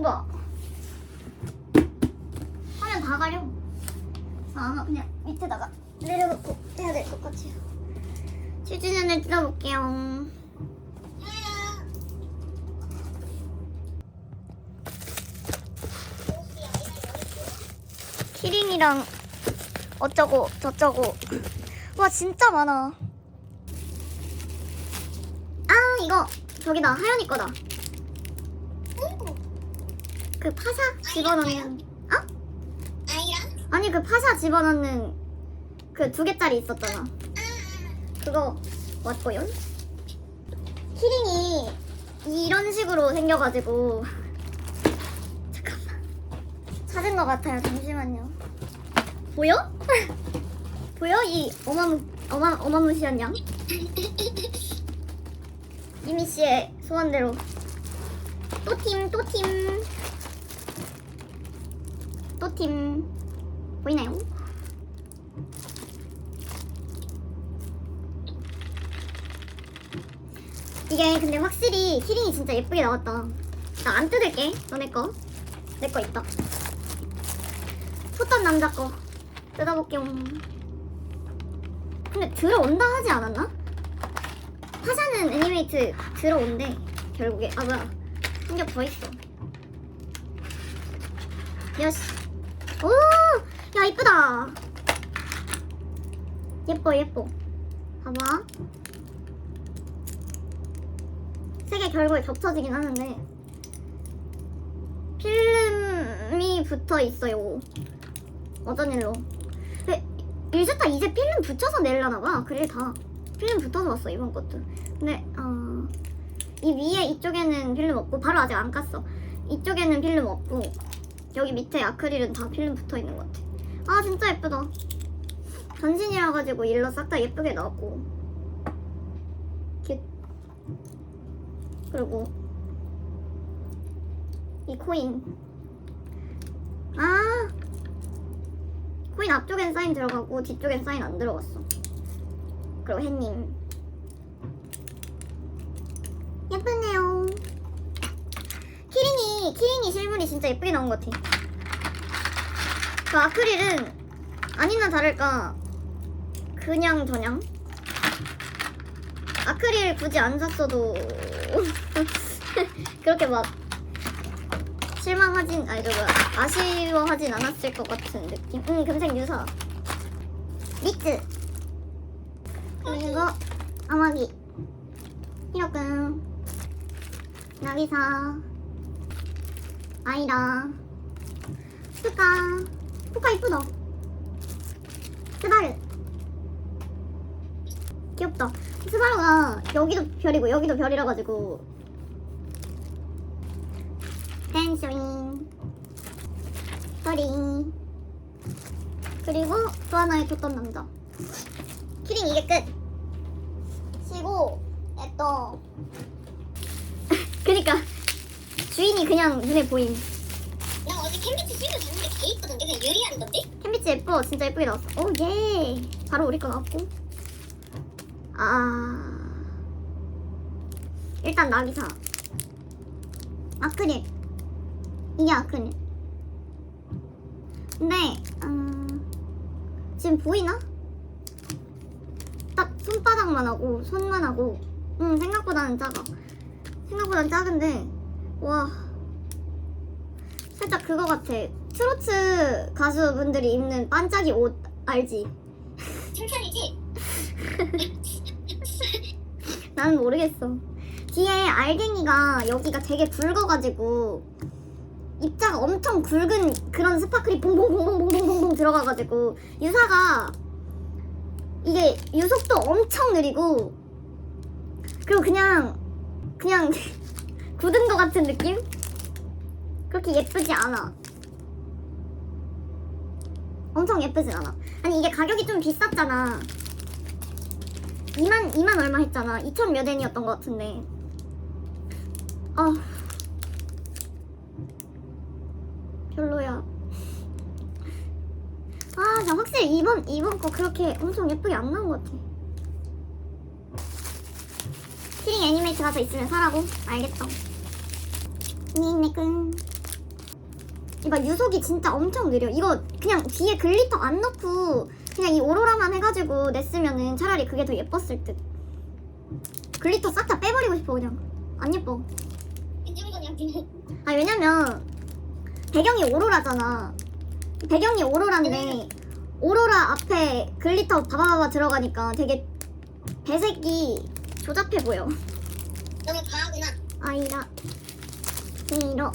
오바. 화면 다 가려. 아, 그냥 밑에다가 내려놓고 해야 될 것 같아요. 슈즈년을 뜯어볼게요. 키링이랑 어쩌고 저쩌고. 와, 진짜 많아. 아, 이거 저기다. 하연이 거다. 그 파샤 집어넣는. 어? 아이랑? 아니 그 파샤 집어넣는 그 두 개짜리 있었잖아. 그거 왔고요. 키링이 이런 식으로 생겨가지고 잠깐만 찾은 것 같아요. 잠시만요. 보여? 보여 이 어마무 어마 어마무시한 양? 이미 씨의 소원대로 또 팀 또 팀. 또 팀 보이나요? 이게 근데 확실히 키링이 진짜 예쁘게 나왔다. 나 안 뜯을게. 너네 거. 내 거 있다. 쳤던 남자 거. 뜯어볼게요. 근데 들어온다 하지 않았나? 화사는 애니메이트 들어온대. 결국에. 아 뭐야. 한 겹 더 있어. 여시. 오! 야 이쁘다. 예뻐 예뻐. 봐봐. 세 개 결국에 겹쳐지긴 하는데 필름이 붙어 있어요. 어쩐 일로? 근데 일세타 이제 필름 붙여서 내려나 봐. 그래 다 필름 붙어서 왔어 이번 것도. 근데 어, 이 위에 이쪽에는 필름 없고 바로 아직 안 깠어. 이쪽에는 필름 없고 여기 밑에 아크릴은 다 필름 붙어 있는 것 같아. 아 진짜 예쁘다. 전신이라 가지고 일러 싹 다 예쁘게 나왔고. 이렇게 그리고 이 코인. 아 코인 앞쪽엔 사인 들어가고 뒤쪽엔 사인 안 들어갔어. 그리고 햇님. 예쁘네요. 키링이 실물이 진짜 예쁘게 나온 것 같아. 그 아크릴은 아니나 다를까 그냥 저냥 아크릴 굳이 안 샀어도 그렇게 막 실망하진 아니 저 뭐야 아쉬워하진 않았을 것 같은 느낌. 응 금색 유사. 리츠 그리고 아마기 히로군 나기사 아이라. 스카. 스카 이쁘다. 스바르. 귀엽다. 스바루가 여기도 별이고 여기도 별이라 가지고. 댄쇼잉. 서리 그리고 또 하나의 줬던 남자. 키링 이게 끝. 시고 에또 주인이 그냥 눈에 보임. 나 어제 캠비치 실버 줬는데 개 이쁘던데 그냥 유리알이던데? 캔비치 예뻐. 진짜 예쁘게 나왔어. 오 예. 바로 우리 거 나왔고. 아. 일단 나기사. 아크릴. 이게 아크릴. 근데 음, 지금 보이나? 딱 손바닥만 하고 손만 하고. 음 생각보다는 작아. 생각보다는 작은데 와 살짝 그거 같아 트로트 가수분들이 입는 반짝이 옷 알지? 칭찬이지? 나는 모르겠어. 뒤에 알갱이가 여기가 되게 굵어가지고 입자가 엄청 굵은 그런 스파클이 봉봉봉봉봉봉봉 들어가가지고 유사가 이게 유속도 엄청 느리고 그리고 그냥 그냥 굳은 것 같은 느낌? 그렇게 예쁘지 않아. 엄청 예쁘진 않아. 아니 이게 가격이 좀 비쌌잖아. 2만 2만 얼마 했잖아. 2천 몇 엔이었던 것 같은데. 아 별로야. 아, 저 확실히 이번 이번 거 그렇게 엄청 예쁘게 안 나온 것 같아. 키링 애니메이트 가서 있으면 사라고? 알겠어. 니네군 이봐 유속이 진짜 엄청 느려. 이거 그냥 뒤에 글리터 안 넣고 그냥 이 오로라만 해가지고 냈으면은 차라리 그게 더 예뻤을 듯. 글리터 싹 다 빼버리고 싶어 그냥. 안 예뻐. 아 왜냐면 배경이 오로라잖아. 배경이 오로라인데 오로라 앞에 글리터 바바바바 들어가니까 되게 배색이 조잡해 보여. 너무 과하구나 아이라 이로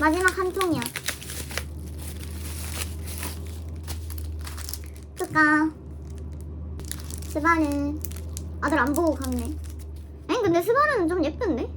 마지막 한 통이야. 그까 스바르 아들 안 보고 갔네. 아니 근데 스바르는 좀 예쁜데?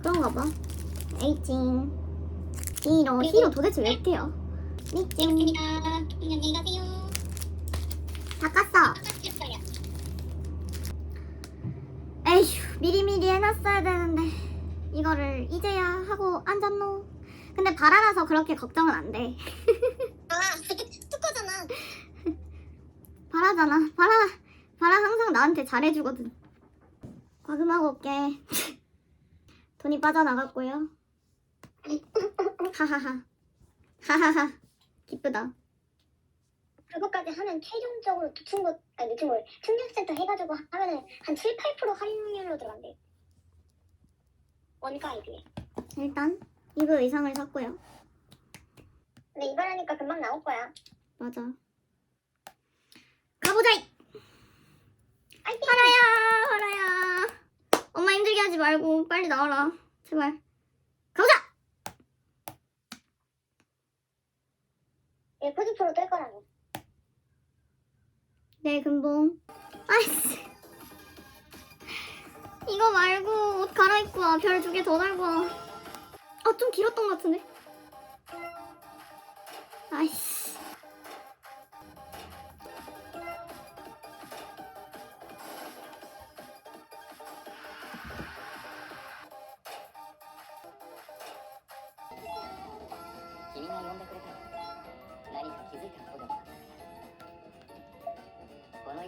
그런가 봐. 에이징 히로 히로 도대체 몇 개야? 미찡 안녕히 가세요 다 깠어. 에휴 미리미리 해놨어야 되는데. 이거를 이제야 하고 앉았노. 근데 바라라서 그렇게 걱정은 안돼. 아 뚜꺼잖아. 바라잖아. 바라 바라 항상 나한테 잘해주거든. 과금하고 올게. 돈이 빠져나갔고요. 하하하. 하하하. 기쁘다 그것까지 하면 최종적으로 거 아니 걸 충전센터 해가지고 하면은 한 7, 8% 할인율로 들어간대 원가에 비해 일단 이브 의상을 샀고요. 근데 이발하니까 금방 나올 거야. 맞아. 가보자! 이 아이팅! 하라야 하라야. 엄마 힘들게 하지 말고 빨리 나와라. 제발. 가보자! 얘 포즈프로 뜰 거라고 내 근봉. 아이씨. 이거 말고 옷 갈아입고 와. 별 두 개 더 달고 와 아 좀 길었던 것 같은데? 아이씨 この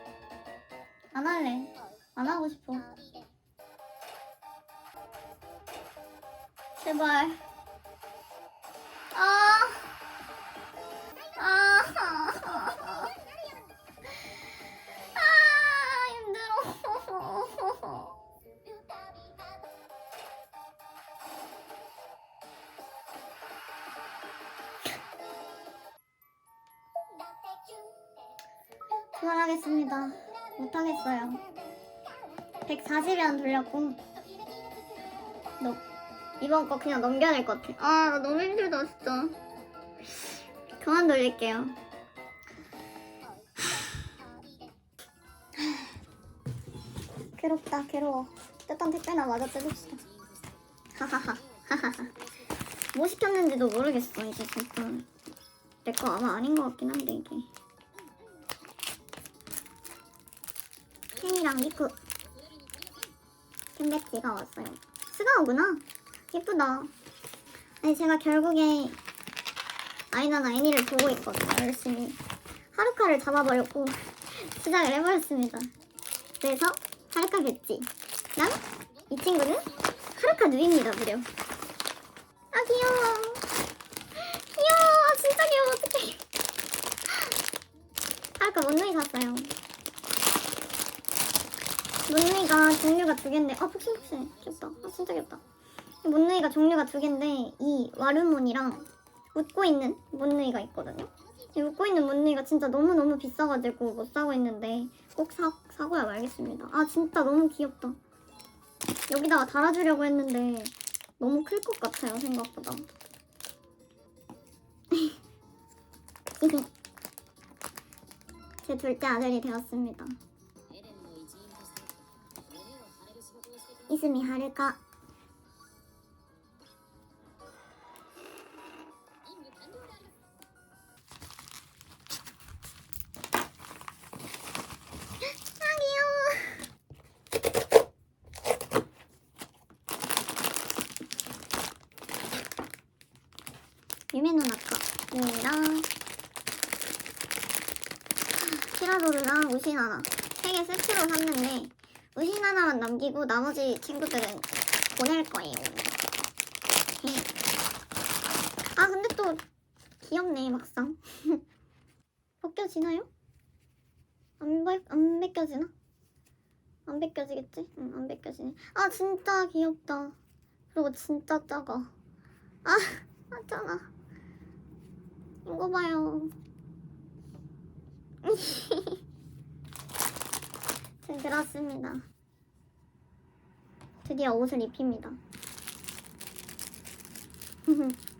안 할래. 안 하고 싶어. 제발. 아. 아. 아, 힘들어. 그만하겠습니다. 못하겠어요. 140연 돌렸고. 너 이번 거 그냥 넘겨야 될것 같아. 아, 나 너무 힘들다, 진짜. 그만 돌릴게요. 괴롭다, 괴로워. 뜯던 택배나 마저 뜯읍시다. 하하하, 하하하. 뭐 시켰는지도 모르겠어, 이제 진짜. 내 거 아마 아닌 것 같긴 한데, 이게. 랑 리프. 캔배지가 왔어요. 스가오구나. 예쁘다. 아니 제가 결국에 아이나 아이니를 보고 있거든요 열심히. 하루카를 잡아버렸고 시작을 해버렸습니다. 그래서 하루카 배지랑 이 친구는 하루카 누입니다 무려. 아 귀여워 아, 진짜 귀여워 어떡해 하루카 원누이 샀어요 문누이가 종류가 두 개인데 아 폭신폭신해 귀엽다. 아 진짜 귀엽다. 문누이가 종류가 두 개인데 이 와르몬이랑 웃고 있는 문누이가 있거든요. 이 웃고 있는 문누이가 진짜 너무너무 비싸가지고 못 사고 있는데 꼭 사, 사고야 말겠습니다. 아 진짜 너무 귀엽다. 여기다가 달아주려고 했는데 너무 클 것 같아요 생각보다. 제 둘째 아들이 되었습니다 이스미 하를까 아 귀여워 유메노 나카 유미랑 키라도르랑 우신하나 세개 세트로 샀는데 우신하나만 남기고 나머지 친구들은 보낼 거예요 아 근데 또 귀엽네 막상 벗겨지나요? 안, 벗, 안 벗겨지나? 안 벗겨지겠지? 응, 안 벗겨지네. 아, 진짜 귀엽다. 그리고 진짜 작아. 아, 맞잖아. 이거 봐요. 잘 들었습니다. 드디어 옷을 입힙니다.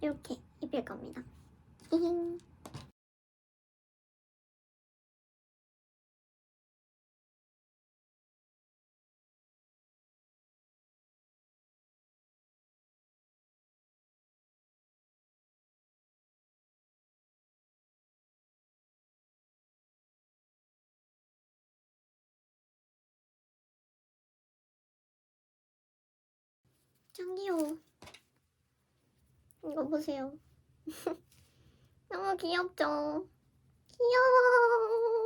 이렇게 입힐 겁니다. 히힝. 짱 귀여워. 이거 보세요. 너무 귀엽죠? 귀여워.